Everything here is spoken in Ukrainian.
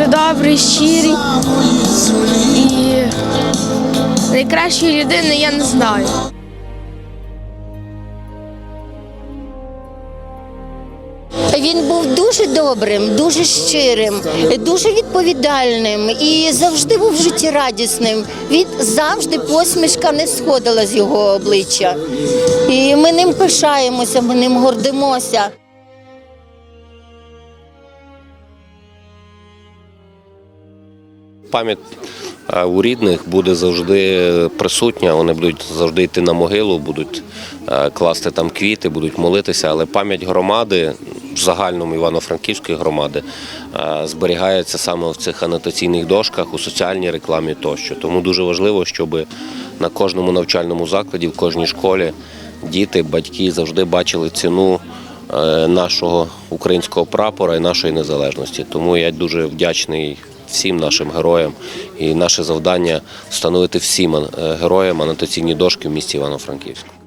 дуже добрий, щирий. І найкращої людини я не знаю. Він був дуже добрим, дуже щирим, дуже відповідальним і завжди був життєрадісним. Він завжди посмішка не сходила з його обличчя. І ми ним пишаємося, ми ним гордимося. Пам'ять е, у рідних буде завжди присутня. Вони будуть завжди йти на могилу, будуть е, класти там квіти, будуть молитися. Але пам'ять громади, в загальному Івано-Франківської громади, е, зберігається саме в цих анотаційних дошках, у соціальній рекламі тощо. Тому дуже важливо, щоб на кожному навчальному закладі, в кожній школі діти, батьки завжди бачили ціну нашого українського прапора і нашої незалежності. Тому я дуже вдячний всім нашим героям. І наше завдання встановити всім е, героям анотаційні дошки в місті Івано-Франківську.